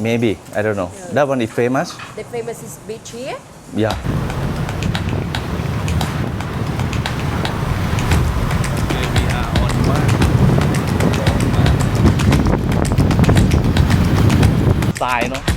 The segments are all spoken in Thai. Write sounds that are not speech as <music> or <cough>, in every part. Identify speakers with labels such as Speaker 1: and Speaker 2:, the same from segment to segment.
Speaker 1: Maybe I don't know. That one is famous.
Speaker 2: The famous is beach here.
Speaker 1: Yeah. We are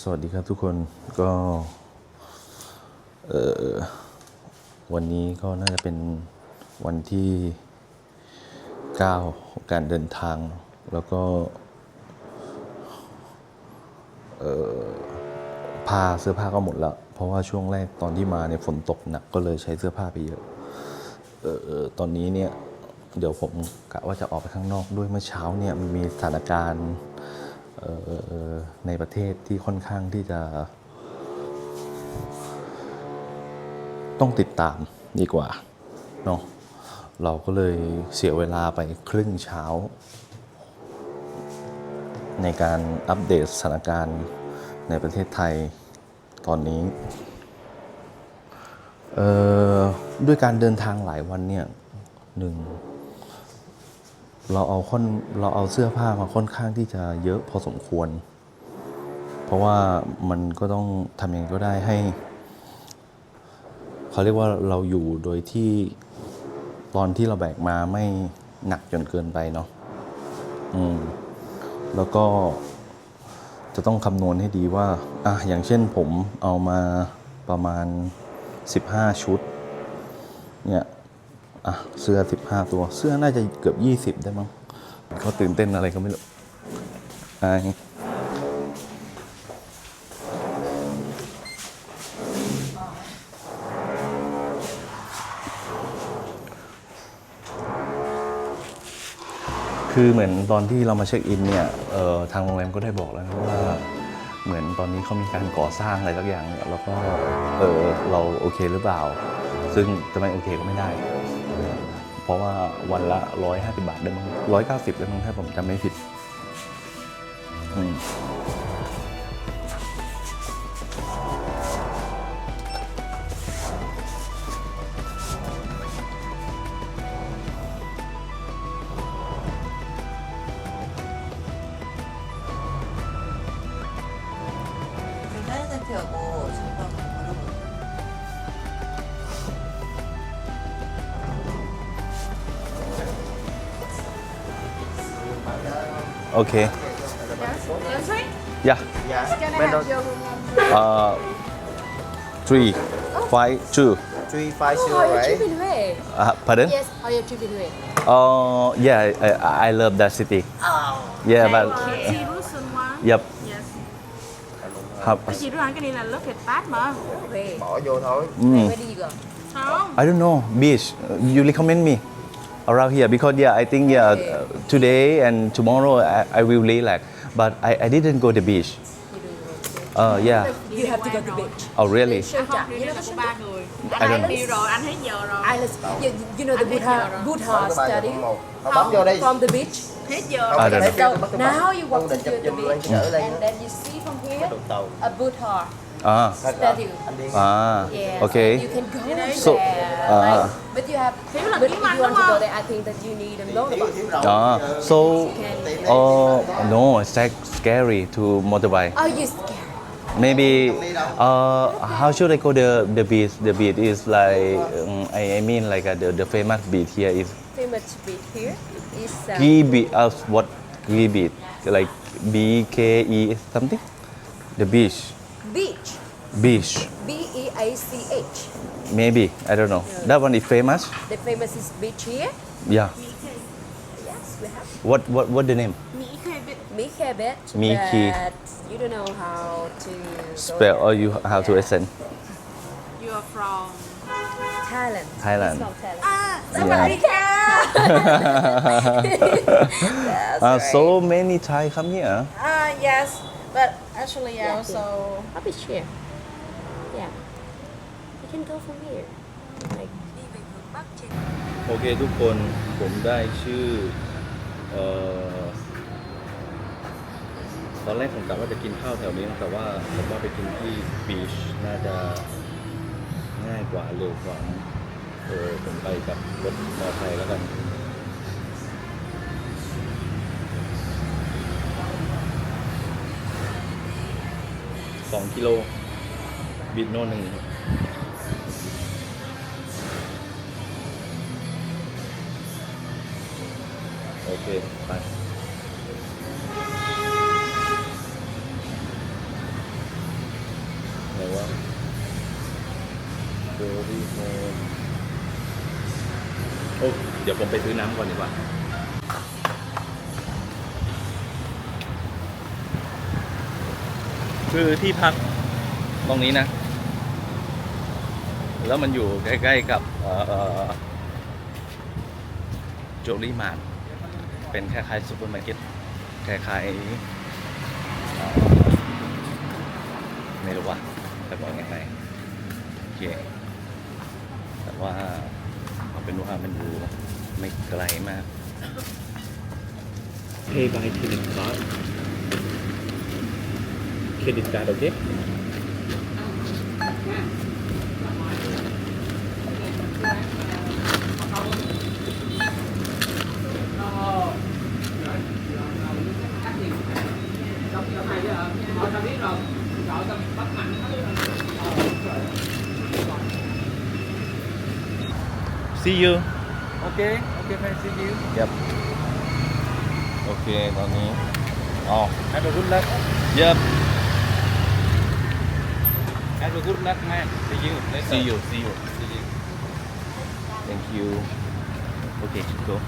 Speaker 1: สวัสดีครับทุกคนก็เออวันนี้ก็น่าจะเป็นวันที่ก้าวการเดินทาง แล้วก็เออผ้าเสื้อผ้าก็หมดแล้วเพราะว่าช่วงแรกตอนที่มาเนี่ยฝนตกหนักก็เลยใช้เสื้อผ้าไปเยอะเออตอนนี้เนี่ยเดี๋ยวผมกะว่าจะออกไปข้างนอกด้วยเมื่อเช้าเนี่ยมันมีสถานการณ์ ในประเทศที่ค่อนข้างที่จะ ต้องติดตามดีกว่าเนาะเราก็เลยเสียเวลาไปครึ่งเช้า ในการอัปเดตสถานการณ์ในประเทศไทยตอนนี้ด้วยการเดินทางหลายวันเนี่ยหนึ่ง เราเอาค่อนเราเอาเสื้อผ้ามาค่อนข้างที่จะเยอะพอสมควร เพราะว่ามันก็ต้องทำยังไงก็ได้ให้เขาเรียกว่าเราอยู่โดยที่ตอนที่เราแบกมาไม่หนักจนเกินไปเนาะอืมแล้วก็จะต้องคำนวณให้ดีว่าอะอย่างเช่นผมเอามาประมาณ 15 ชุดเนี่ย อะเสื้อ 15 ตัว เสื้อน่าจะเกือบ 20 ได้มั้งเขาตื่นเต้นอะไรก็ไม่รู้อคือเหมือนตอนที่เรามาเช็คอินเนี่ยออทางโรงแรมก็ได้บอกแล้วนะว่าเหมือนตอนนี้เขามีการก่อสร้างอะไรสักอย่างเนี่ยแล้วก็เออเราโอเคหรือเปล่า ซึ่งจะไม่โอเคก็ไม่ได้ ราะว่าวันละ 150 บาทได้มั้ง190 ได้มั้งถ้าผมจำไม่ผิดอืม Yeah.
Speaker 3: Can I have your room number?
Speaker 1: Uh, three, five, two.
Speaker 2: Oh,
Speaker 4: three five
Speaker 2: how
Speaker 4: zero
Speaker 2: are you
Speaker 4: right?
Speaker 2: trip in Hue?
Speaker 1: Uh, pardon?
Speaker 2: Yes, how are you trip in Hue?
Speaker 1: Uh, yeah, I, I love that city.
Speaker 2: Oh.
Speaker 1: Yeah, but
Speaker 3: Chị Russian one.
Speaker 1: yep.
Speaker 3: Yes.
Speaker 1: How,
Speaker 3: Chị đưa ăn cái này là lớp thịt tát mà.
Speaker 2: Hue.
Speaker 4: bỏ vô thôi
Speaker 1: mm,
Speaker 2: Where did you go?
Speaker 3: Không.
Speaker 1: I don't know. Beach. Uh, You recommend me around here because yeah, I think yeah, uh, today and tomorrow I, I will relax. But I, I didn't go to the beach.
Speaker 2: You do
Speaker 1: Uh, yeah.
Speaker 2: You have to go to the beach.
Speaker 1: Oh really?
Speaker 3: À, không,
Speaker 2: You
Speaker 3: đi
Speaker 2: know
Speaker 3: là
Speaker 2: the
Speaker 3: người.
Speaker 1: I
Speaker 3: Anh
Speaker 1: don't
Speaker 3: ấy đi rồi, anh hết giờ rồi.
Speaker 2: Islands. You, you know the
Speaker 3: I think
Speaker 2: Buddha, Buddha
Speaker 4: Bấm cái ba
Speaker 2: study
Speaker 4: giờ một Thôi bấm vô đi
Speaker 2: from the beach.
Speaker 3: Hết giờ.
Speaker 1: À, rồi.
Speaker 4: Để
Speaker 2: So
Speaker 4: bắt cái
Speaker 2: now you walk
Speaker 4: Con
Speaker 2: to
Speaker 4: định chụp
Speaker 2: the
Speaker 4: giùm lên
Speaker 2: beach
Speaker 4: đỡ lên
Speaker 2: and then you see from here
Speaker 4: đụng tàu
Speaker 2: a Buddha
Speaker 1: Ah.
Speaker 2: statue.
Speaker 1: Ah.
Speaker 2: Yes.
Speaker 1: Okay.
Speaker 2: You can go
Speaker 1: So,
Speaker 2: there.
Speaker 1: uh,
Speaker 2: like, but you have.
Speaker 3: Thiếu
Speaker 2: But if you want to go there, I think that you need a motorbike.
Speaker 4: thiếu rồi
Speaker 1: Ah. So,
Speaker 2: Can.
Speaker 1: uh, no, it's like scary to motorbike.
Speaker 2: Are you scared?
Speaker 1: Maybe uh, how should I go the the beach? The beach is like um, I, I mean like uh, the, the famous beach here is
Speaker 2: Famous beach here is uh,
Speaker 1: Key Beach. Uh, what Key Beach? Like B K E something? The beach.
Speaker 2: Beach.
Speaker 1: Beach.
Speaker 2: B E A C H.
Speaker 1: Maybe I don't know. That one is famous.
Speaker 2: The famous is beach here.
Speaker 1: Yeah.
Speaker 2: Yes, we have.
Speaker 1: What what what the name?
Speaker 3: Mỹ Khê Beach.
Speaker 2: Mickey a But you don't know how to go
Speaker 1: spell
Speaker 2: there.
Speaker 1: or you how to listen
Speaker 3: You are from
Speaker 2: Thailand.
Speaker 1: Thailand.
Speaker 2: It's from Thailand.
Speaker 3: Ah,
Speaker 1: yeah <laughs> <laughs>
Speaker 2: That's
Speaker 1: uh,
Speaker 2: right.
Speaker 1: so many Thai come here
Speaker 3: Ah, yes. But actually, I
Speaker 2: Yeah.
Speaker 3: also
Speaker 2: I'll be here. Yeah. You can go from here. Like
Speaker 1: โอเคทุกคนผมได้ชื่อเอ่อตอนแรกผมกะว่าจะกินข้าวแถวนี้นะแต่ว่าผมว่าไปกินที่บีชน่าจะง่ายกว่าเร็วกว่านะเออผมไปกับรถมอเตอร์ไซค์แล้วกัน สองกิโล บิดโน่นหนึ่งโอเค ไปไหนวะเบอร์รี่โมโอ้เดี๋ยวผมไปซื้อน้ำก่อนดีกว่า คือที่พักตรงนี้นะ แล้วมันอยู่ใกล้ ๆ กับโจลี่มาร์ทเป็นคล้ายๆซูเปอร์มาร์เก็ตคล้ายๆไม่รู้ว่าจะบอกยังไงโอเคแต่ว่าเอาเป็นว่ามันอยู่ไม่ไกลมาก
Speaker 4: Pay by credit card. credit card okay
Speaker 1: See you.
Speaker 4: Okay, okay, fine, see you.
Speaker 1: Yep. Okay, Donnie. Oh.
Speaker 4: Have a good luck.
Speaker 1: Yep.
Speaker 4: Have a good luck, man. See you later.
Speaker 1: see you see you
Speaker 4: See you.
Speaker 1: thank you okay go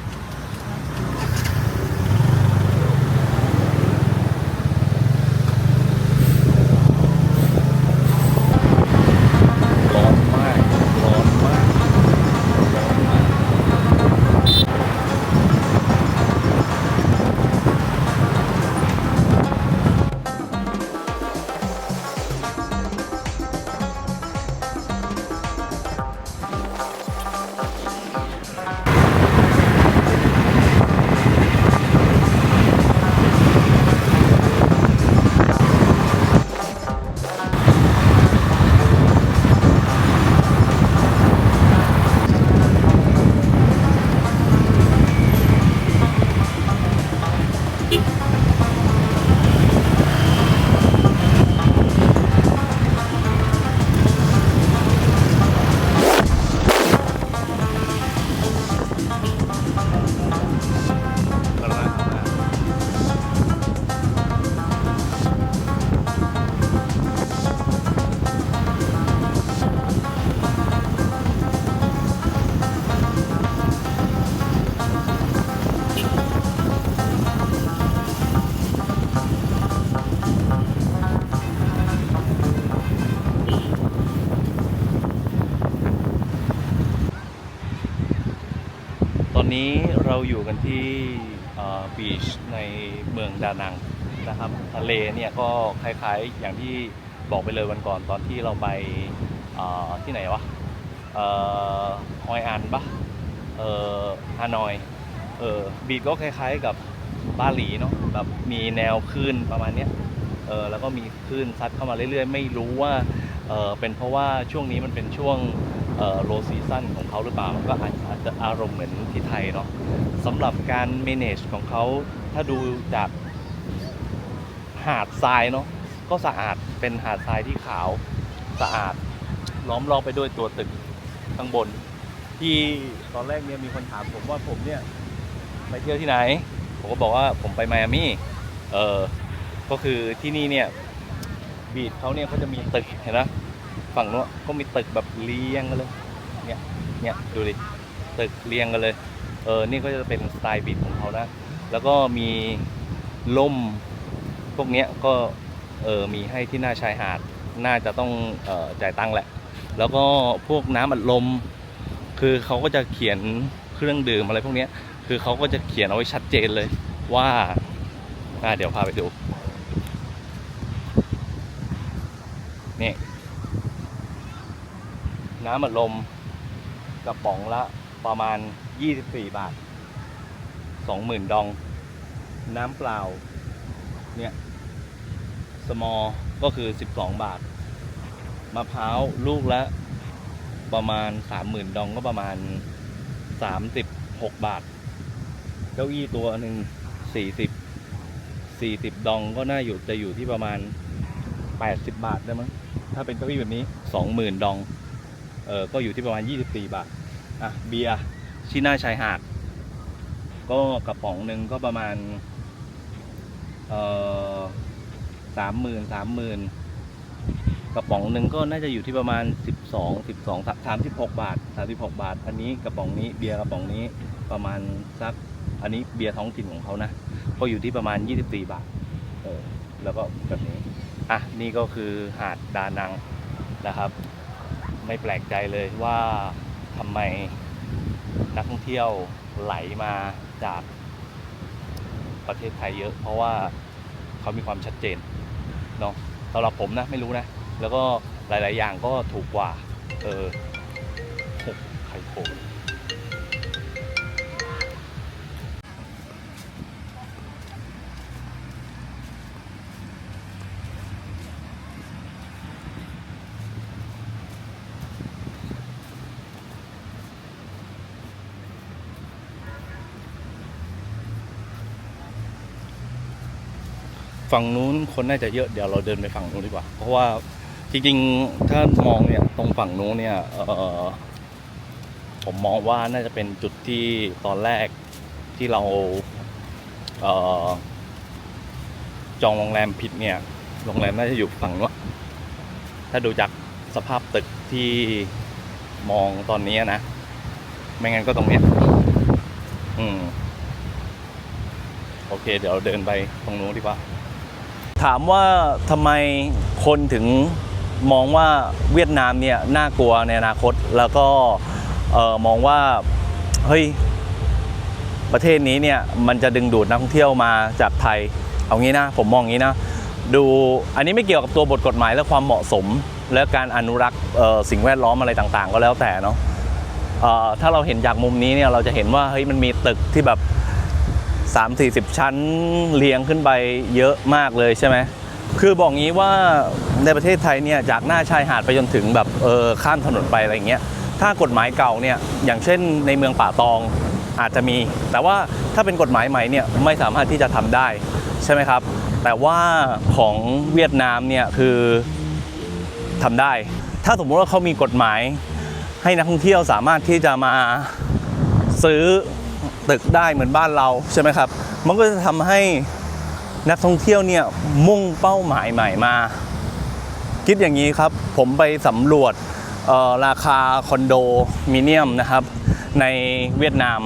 Speaker 1: เราอยู่กันที่บีชในเมืองดานังนะครับ ทะเลเนี่ยก็คล้ายๆอย่างที่บอกไปเลยวันก่อนตอนที่เราไปที่ไหนวะฮอยอันปะเออฮานอยเออบีชก็คล้ายๆกับบาหลีเนาะแบบมีแนวคลื่นประมาณเนี้ยเออแล้วก็มีคลื่นซัดเข้ามาเรื่อยๆ ไม่รู้ว่าเออเป็นเพราะว่าช่วงนี้มันเป็นช่วง โลซีซั่นของเขาหรือเปล่า ก็อาจอาจจะอารมณ์เหมือนที่ไทยเนาะสำหรับการ manage ของเขาถ้าดูจากหาดทรายเนาะก็สะอาดเป็นหาดทรายที่ขาวสะอาดล้อมรอบไปด้วยตัวตึกข้างบน ที่ตอนแรกเนี่ยมีคนถามผมว่าผมเนี่ยไปเที่ยวที่ไหน ผมก็บอกว่าผมไปไมอามี่เออก็คือที่นี่เนี่ยบีชเขาเนี่ยเขาจะมีตึกเห็นไหม ฝั่งนู้นก็มีตึกแบบเรียงกันเลย เนี่ย เนี่ยดูดิ ตึกเรียงกันเลย เออ นี่ก็จะเป็นสไตล์บีชของเขานะ แล้วก็มีล่ม พวกเนี้ยก็ เออ มีให้ที่หน้าชายหาด น่าจะต้อง เออจ่ายตังค์แหละ แล้วก็พวกน้ำอัดลม คือเขาก็จะเขียนเครื่องดื่มอะไรพวกเนี้ย คือเขาก็จะเขียนเอาไว้ชัดเจนเลยว่า อ่า เดี๋ยวพาไปดู นี่ น้ำอัดลมกระป๋องละประมาณ 24 บาท 20,000 ดอง น้ำเปล่า เนี่ย สมอ ก็คือ 12 บาท มะพร้าวลูกละประมาณ 30,000 ดองก็ประมาณ 36 บาท เก้าอี้ตัวหนึ่ง40 40 ดองก็น่าอยู่จะอยู่ที่ประมาณ 80 บาทได้มั้ง ถ้าเป็นเก้าอี้แบบนี้ 20,000 ดอง เออก็อยู่ที่ประมาณ 24 บาทอะเบียร์ที่หน้าชายหาด ก็กระป๋องหนึ่งก็ประมาณเออสามหมื่นสามหมื่นกระป๋องหนึ่งก็น่าจะอยู่ที่ประมาณสิบสองสิบสองสามสิบหกบาทสามสิบหกบาท อันนี้กระป๋องนี้เบียร์กระป๋องนี้ประมาณสักอันนี้เบียร์ท้องถิ่นของเขานะก็อยู่ที่ประมาณยี่สิบสี่บาทเออแล้วก็แบบนี้ อะ นี่ก็คือหาดดานังนะครับ ไม่แปลกใจเลยว่าทำไมนักท่องเที่ยวไหลมาจากประเทศไทยเยอะ เพราะว่าเขามีความชัดเจนเนาะสำหรับผมนะไม่รู้นะ แล้วก็หลาย ๆ อย่างก็ถูกกว่า เออหกไข่โค ฝั่งนู้นคนน่าจะเยอะเดี๋ยวเราเดินไปฝั่งนู้นดีกว่า เพราะว่าจริงๆถ้ามองเนี่ยตรงฝั่งนู้นเนี่ยผมมองว่าน่าจะเป็นจุดที่ตอนแรกที่เราเออจองโรงแรมผิดเนี่ยโรงแรมน่าจะอยู่ฝั่งนู้นถ้าดูจากสภาพตึกที่มองตอนนี้นะ ไม่งั้นก็ตรงเนี้ยอืม โอเค เดี๋ยวเราเดินไปตรงนู้นดีกว่า ถามว่าทำไมคนถึงมองว่าเวียดนามเนี่ยน่ากลัวในอนาคตแล้วก็เออมองว่าเฮ้ยประเทศนี้เนี่ยมันจะดึงดูดนักท่องเที่ยวมาจากไทย เอางี้นะผมมองงี้นะดูอันนี้ไม่เกี่ยวกับตัวบทกฎหมายและความเหมาะสม และการอนุรักษ์สิ่งแวดล้อมอะไรต่างๆ ก็แล้วแต่เนาะถ้าเราเห็นจากมุมนี้เนี่ยเราจะเห็นว่าเฮ้ยมันมีตึกที่แบบ 3 4 0 ชั้นเรียงขึ้นไปเยอะมากเลยใช่ไหมคือบอกงี้ว่าในประเทศไทยเนี่ยจากหน้าชายหาดไปจนถึงแบบเออข้ามถนนไปอะไรเงี้ยถ้ากฎหมายเก่าเนี่ยอย่างเช่นในเมืองป่าตองอาจจะมี แต่ว่าถ้าเป็นกฎหมายใหม่เนี่ยไม่สามารถที่จะทำได้ใช่ไหมครับ แต่ว่าของเวียดนามเนี่ยคือทำได้ ถ้าสมมติว่าเขามีกฎหมายให้นักท่องเที่ยวสามารถที่จะมาซื้อ ตึกได้เหมือนบ้านเราใช่ไหมครับ มันก็จะทำให้นักท่องเที่ยวเนี่ยมุ่งเป้าหมายใหม่มา คิดอย่างนี้ครับ ผมไปสำรวจราคาคอนโดมิเนียมนะครับ ในเวียดนาม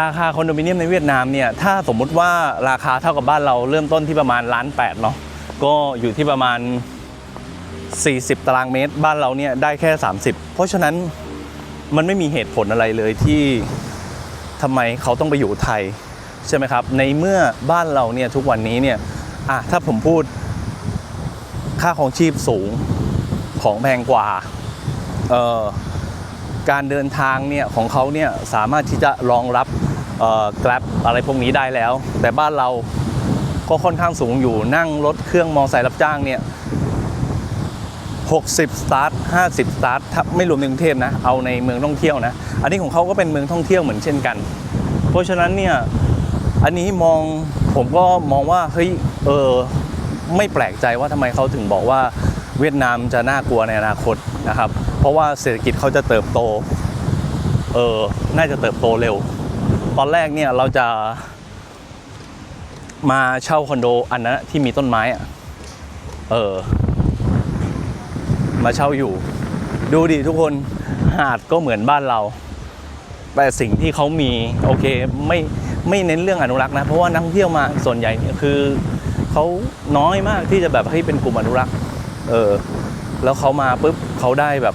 Speaker 1: ราคาคอนโดมิเนียมในเวียดนามเนี่ยถ้าสมมุติว่าราคาเท่ากับบ้านเราเริ่มต้นที่ประมาณล้านแปดเนาะก็อยู่ที่ประมาณ 40 ตารางเมตร บ้านเราเนี่ยได้แค่ 30 เพราะฉะนั้น มันไม่มีเหตุผลอะไรเลยที่ทำไมเขาต้องไปอยู่ไทยใช่ไหมครับ ในเมื่อบ้านเราเนี่ยทุกวันนี้เนี่ยอะถ้าผมพูดค่าของชีพสูงของแพงกว่าเอ่อการเดินทางเนี่ยของเขาเนี่ยสามารถที่จะรองรับเอ่อ Grab อะไรพวกนี้ได้แล้ว แต่บ้านเราก็ค่อนข้างสูงอยู่นั่งรถเครื่องมอเตอร์ไซค์รับจ้างเนี่ย 60 สตาร์ท 50 สตาร์ทถ้าไม่รวมในกรุงเทพนะ เอาในเมืองท่องเที่ยวนะ อันนี้ของเขาก็เป็นเมืองท่องเที่ยวเหมือนเช่นกัน เพราะฉะนั้นเนี่ย อันนี้มองผมก็มองว่าเฮ้ยเออไม่แปลกใจว่าทำไมเขาถึงบอกว่าเวียดนามจะน่ากลัวในอนาคตนะครับ เพราะว่าเศรษฐกิจเขาจะเติบโต เออ น่าจะเติบโตเร็ว ตอนแรกเนี่ยเราจะมาเช่าคอนโดอันนั้นที่มีต้นไม้อะเออ มาเช่าอยู่ ดูดิทุกคนหาดก็เหมือนบ้านเรา แต่สิ่งที่เขามีโอเคไม่ไม่เน้นเรื่องอนุรักษ์นะ เพราะว่านักท่องเที่ยวมาส่วนใหญ่เนี่ยคือเขาน้อยมากที่จะแบบให้ยเป็นกลุ่มอนุรักษ์ เออ แล้วเขามาปุ๊บเขาได้แบบ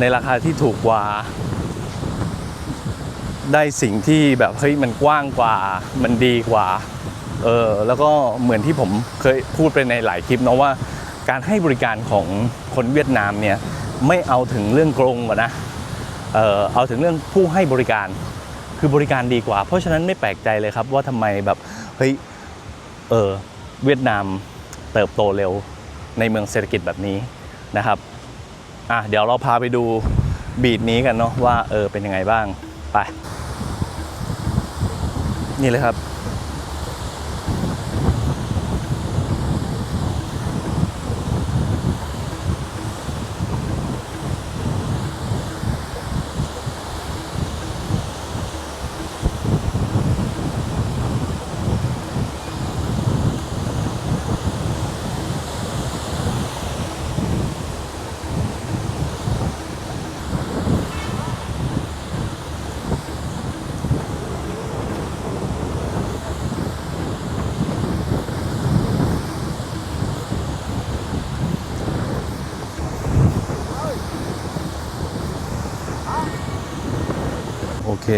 Speaker 1: ในราคาที่ถูกกว่า ได้สิ่งที่แบบเฮ้ยมันกว้างกว่า มันดีกว่า เออ แล้วก็เหมือนที่ผมเคยพูดไปในหลายคลิปเนาะว่า การให้บริการของคนเวียดนามเนี่ยไม่เอาถึงเรื่องกรงก่อนนะเออเอาถึงเรื่องผู้ให้บริการคือบริการดีกว่า เพราะฉะนั้นไม่แปลกใจเลยครับว่าทำไมแบบเฮ้ยเออเวียดนามเติบโตเร็วในเมืองเศรษฐกิจแบบนี้นะครับอะเดี๋ยวเราพาไปดูบีดนี้กันเนาะว่าเออเป็นยังไงบ้างไปนี่เลยครับ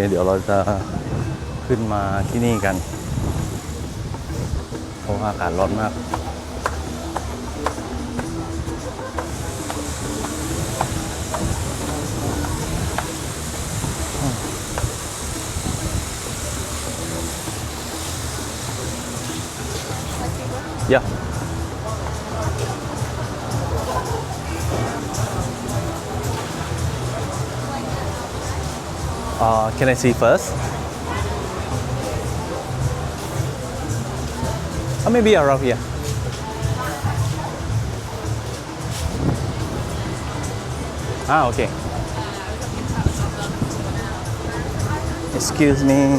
Speaker 1: เดี๋ยวเราจะขึ้นมาที่นี่กันเพราะอากาศร้อนมาก Yeah. Uh, can I see first? Or maybe around here. Ah, okay. Excuse me.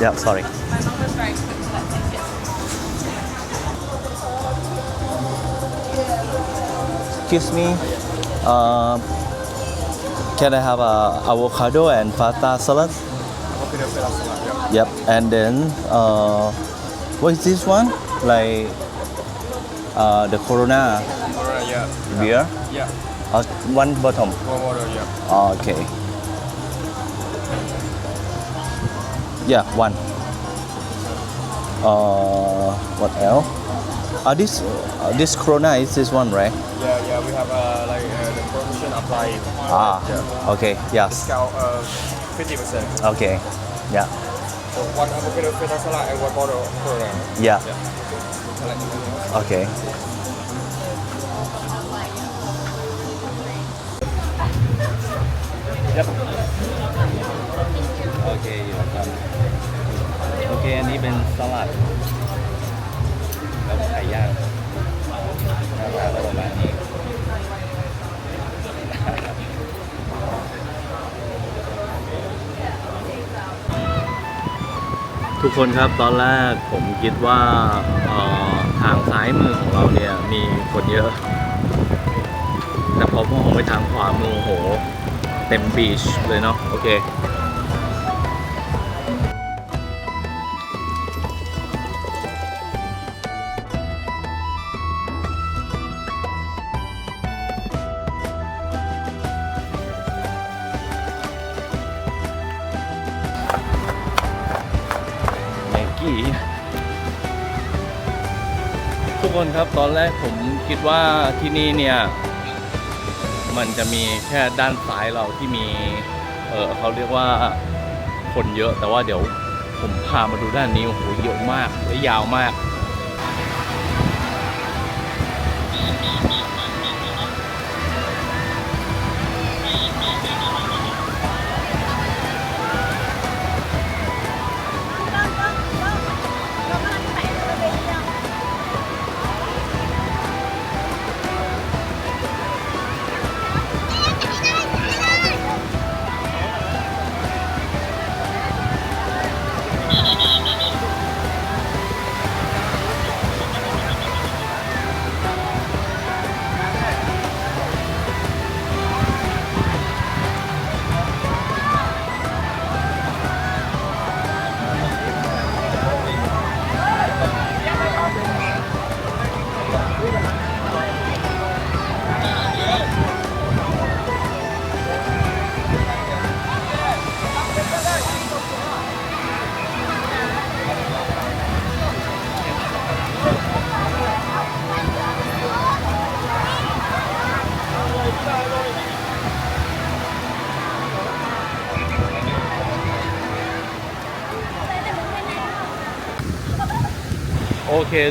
Speaker 1: Yeah, sorry. Excuse me. Uh, can I have a avocado and feta salad? Yep. And then uh, what is this one? Like uh, the Corona
Speaker 5: Alright, yeah.
Speaker 1: beer?
Speaker 5: Yeah.
Speaker 1: Uh, one bottom.
Speaker 5: One water, yeah.
Speaker 1: Okay. Yeah, one. Uh, what else? Uh, this uh, this Corona is this one, right?
Speaker 5: apply.
Speaker 1: Ah,
Speaker 5: yeah.
Speaker 1: okay, yes.
Speaker 5: Discount uh, 50%.
Speaker 1: Okay, yeah,
Speaker 5: So one avocado feta salad and one bottle of Corona.
Speaker 1: yeah,
Speaker 5: Yeah.
Speaker 1: Okay. Yep. Okay, you're done. Okay, and even salad. ทุกคนครับตอนแรกผมคิดว่าทางซ้ายมือของเราเนี่ยมีคนเยอะ แต่พอมองไปทางขวามือโห เต็มบีชเลยเนาะโอเค คนครับ ตอนแรกผมคิดว่าที่นี่เนี่ย มันจะมีแค่ด้านซ้ายเราที่มี เออเขาเรียกว่าคนเยอะ แต่ว่าเดี๋ยวผมพามาดูด้านนี้โอ้โหเยอะมากและยาวมาก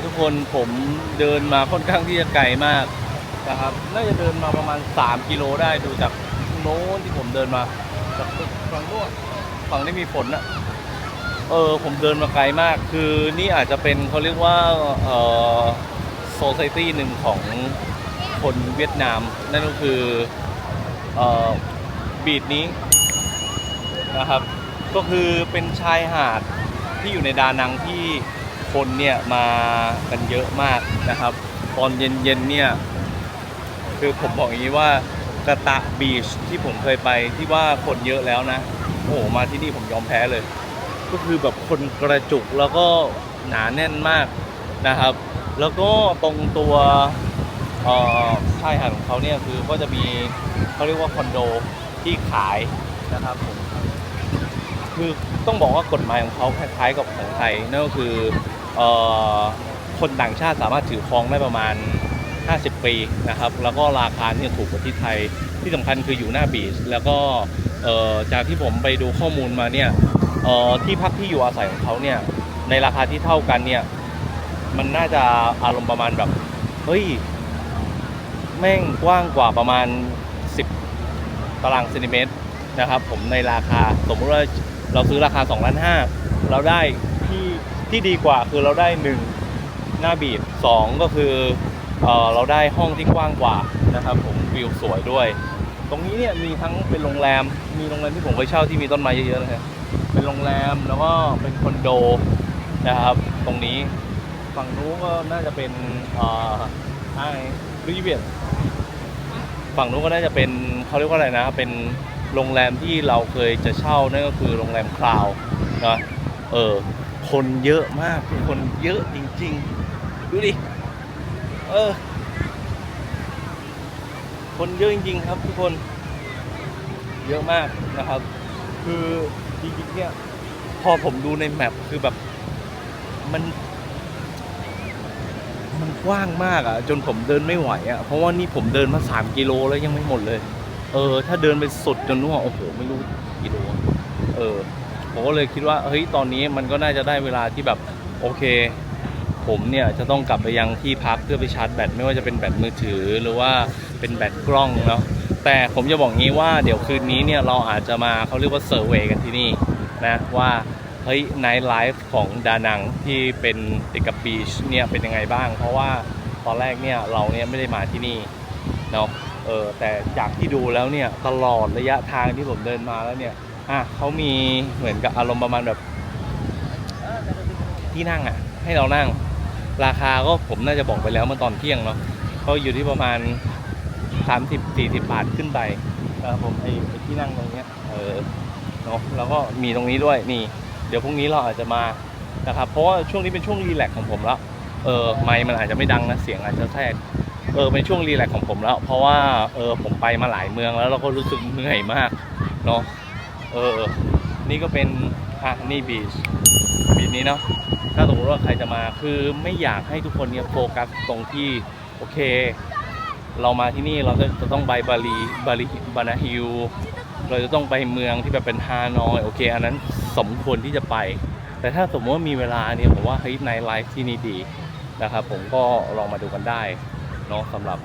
Speaker 1: ทุกคนผมเดินมาค่อนข้างที่จะไกลมากนะครับ น่าจะเดินมาประมาณ 3 กิโลได้ดูจากโน้นที่ผมเดินมาจากฝั่งโน้นฝั่งที่มีฝนอะเออผมเดินมาไกลมาก คือนี่อาจจะเป็นเขาเรียกว่าเออโซซตี้หนึ่งของคนเวียดนาม นั่นก็คือเออบีดนี้นะครับ ก็คือเป็นชายหาดที่อยู่ในดานังที่ คนเนี่ยมากันเยอะมากนะครับ ตอนเย็นๆเนี่ยคือผมบอกอย่างนี้ว่ากระตะบีชที่ผมเคยไปที่ว่าคนเยอะแล้วนะ โอ้โหมาที่นี่ผมยอมแพ้เลย ก็คือแบบคนกระจุกแล้วก็หนาแน่นมากนะครับ แล้วก็ตรงตัวเอ่อชายหาดของเขาเนี่ยคือก็จะมีเขาเรียกว่าคอนโดที่ขายนะครับผมคือต้องบอกว่ากฎหมายของเขาคล้ายๆกับของไทยนั่นก็คือ คนต่างชาติสามารถถือครองได้ประมาณ 50 ปีนะครับ แล้วก็ราคาเนี่ยถูกกว่าที่ไทย ที่สำคัญคืออยู่หน้าบีช แล้วก็จากที่ผมไปดูข้อมูลมาเนี่ยที่พักที่อยู่อาศัยของเขาเนี่ย ในราคาที่เท่ากันเนี่ย มันน่าจะอารมณ์ประมาณแบบ เฮ้ย แม่งกว้างกว่าประมาณ 10 ตารางเซนติเมตรนะครับ ผมในราคาสมมติว่าเราซื้อราคา2ล้าน5เราได้ที่ ที่ดีกว่าคือเราได้ 1 หน้าบีด2ก็คือเออเราได้ห้องที่กว้างกว่านะครับผมวิวสวยด้วย ตรงนี้เนี่ยมีทั้งเป็นโรงแรม มีโรงแรมที่ผมเคยเช่าที่มีต้นไม้เยอะๆนะครับเป็นโรงแรมแล้วก็เป็นคอนโดนะครับ ตรงนี้ฝั่งนู้นก็น่าจะเป็นอ่อไอ้รีเวียฝั่งนู้นก็น่าจะเป็นเขาเรียกว่าอะไรนะ เป็นโรงแรมที่เราเคยจะเช่านั่นก็คือโรงแรมคราวนะเออ คนเยอะมาก คนเยอะจริง ๆ ดูดิ เออ คนเยอะจริง ๆ ครับทุกคน เยอะมากนะครับ คือจริงๆเนี่ย พอผมดูในแมปคือแบบ มัน มันกว้างมากอะ จนผมเดินไม่ไหวอะ เพราะว่านี่ผมเดินมา3กิโลแล้วยังไม่หมดเลย เออ ถ้าเดินไปสุดจนนู่นโอ้โห ไม่รู้กี่โล เออ ผมก็เลยคิดว่าเฮ้ยตอนนี้มันก็น่าจะได้เวลาที่แบบโอเค ผมเนี่ยจะต้องกลับไปยังที่พักเพื่อไปชาร์จแบตไม่ว่าจะเป็นแบตมือถือหรือว่าเป็นแบตกล้องเนาะแต่ผมจะบอกงี้ว่าเดี๋ยวคืนนี้เนี่ยเราอาจจะมาเขาเรียกว่าเซอร์เวยกันที่นี่นะว่าเฮ้ยไนท์ไลฟ์ของดานังที่เป็นติดกับบีชเนี่ยเป็นยังไงบ้าง เพราะว่าตอนแรกเนี่ยเราเนี่ยไม่ได้มาที่นี่เนาะเออแต่จากที่ดูแล้วเนี่ยตลอดระยะทางที่ผมเดินมาแล้วเนี่ย อะเขามีเหมือนกับอารมณ์ประมาณแบบที่นั่งอะ ให้เรานั่ง ราคาก็ผมน่าจะบอกไปแล้วเมื่อตอนเที่ยงเนาะเขาอยู่ที่ประมาณ 30 40 บาทขึ้นไปครับผมไอ้ที่นั่งตรงเนี้ยเออเนาะแล้วก็มีตรงนี้ด้วยนี่ เดี๋ยวพรุ่งนี้เราอาจจะมานะครับเพราะว่าช่วงนี้เป็นช่วงรีแลกซ์ของผมแล้วเออไมค์มันอาจจะไม่ดังนะเสียงอาจจะแทรกเออเป็นช่วงรีแลกซ์ของผมแล้ว เพราะว่าเออผมไปมาหลายเมืองแล้วเราก็รู้สึกเหนื่อยมากเนาะ เออ นี่ก็เป็นอะนี่บีชบีชนี้เนาะถ้าสมมติว่าใครจะมาคือไม่อยากให้ทุกคนเนี่ยโฟกัสตรงที่โอเค เรามาที่นี่เราจะต้องไปบาลีบาลีบานาฮิลเราจะต้องไปเมืองที่แบบเป็นฮานอยโอเค อันนั้นสมควรที่จะไป แต่ถ้าสมมติว่ามีเวลาเนี่ยผมว่าเฮ้ยในไลฟ์ที่นี่ดีนะครับผมก็ลองมาดูกันได้เนาะสำหรับ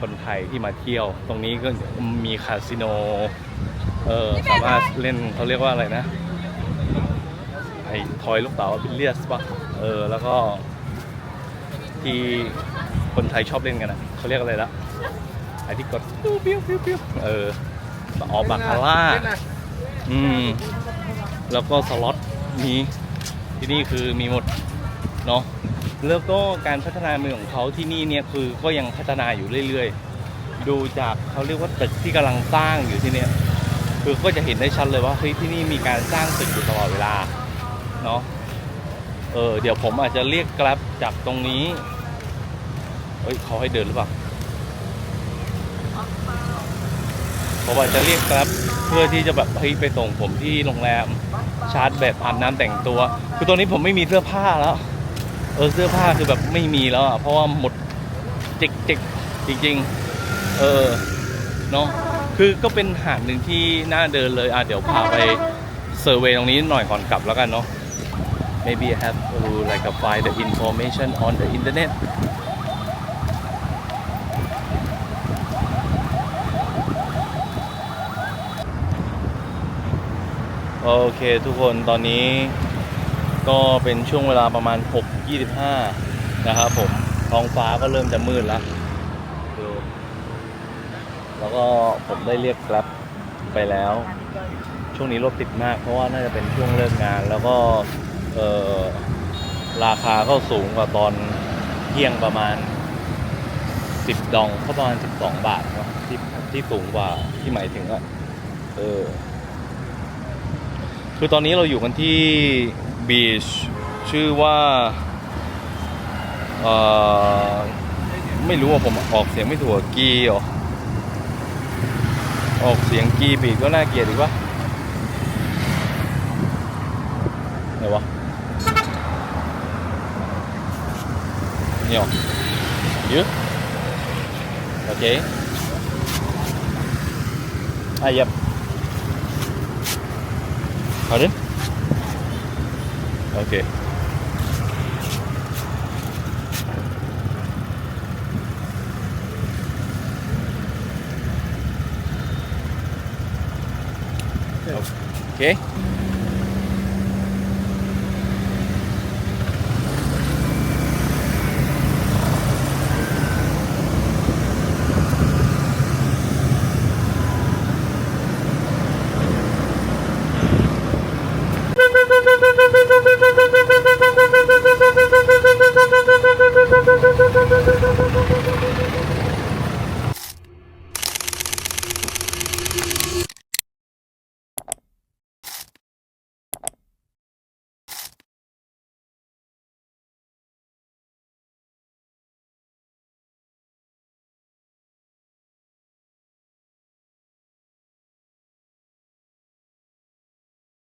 Speaker 1: คนไทยที่มาเที่ยว ตรงนี้ก็มีคาสิโน เออสามารถเล่นเขาเรียกว่าอะไรนะ ไอ้ทอยลูกเต๋าบิลเลียสปะเออ แล้วก็ ที่คนไทยชอบเล่นกันอะเขาเรียกอะไรละไอ้ที่กดปิ้วปิ้วปิ้วปิ้วเออออบาคาร่าอืม แล้วก็สล็อตมีที่นี่คือมีหมดเนาะแล้วก็การพัฒนาเมืองของเขาที่นี่เนี่ยคือก็ยังพัฒนาอยู่เรื่อยๆ ดูจากเขาเรียกว่าตึกที่กำลังสร้างอยู่ที่เนี่ย คือก็จะเห็นได้ชัดเลยว่าเฮ้ยที่นี่มีการสร้างตึกอยู่ตลอดเวลาเนาะเออเดี๋ยวผมอาจจะเรียกกร็บจากตรงนี้เฮ้ยเขาให้เดินหรือเปล่าผมอาจจะเรียกแกร็บเพื่อที่จะแบบเฮ้ยไปส่งผมที่โรงแรมชาร์จแบบอาบน้ำแต่งตัว คือตอนนี้ผมไม่มีเสื้อผ้าแล้วเออเสื้อผ้าคือแบบไม่มีแล้วอะเพราะว่าหมดจิกจิกจริง ๆ เออเนาะ คือก็เป็นหาดหนึ่งที่น่าเดินเลยอะเดี๋ยวพาไปเซอร์เวยตรงนี้หน่อยก่อนกลับแล้วกันเนาะ maybe I have to like uh, find the information on the internet โอเคทุกคนตอนนี้ก็เป็นช่วงเวลาประมาณ 6.25 นะครับผมท้องฟ้าก็เริ่มจะมืดแล้ว ก็ผมได้เรียกแกร็บไปแล้ว ช่วงนี้รถติดมาก เพราะว่าน่าจะเป็นช่วงเลิกงาน แล้วก็เออราคาก็สูงกว่าตอนเที่ยงประมาณ 10 ดองก็ประมาณ 12 บาทเนาะที่ที่สูงกว่าที่หมายถึงอะเออคือตอนนี้เราอยู่กันที่บีชชื่อว่าเออไม่รู้ว่าผมออกเสียงไม่ถูกกีหรอ ออกเสียงกีบีชก็น่าเกลียดอีกวะไหนวะเนี่ยเหรอเยอะโอเคอะยับ Pardon? Okay. Okay.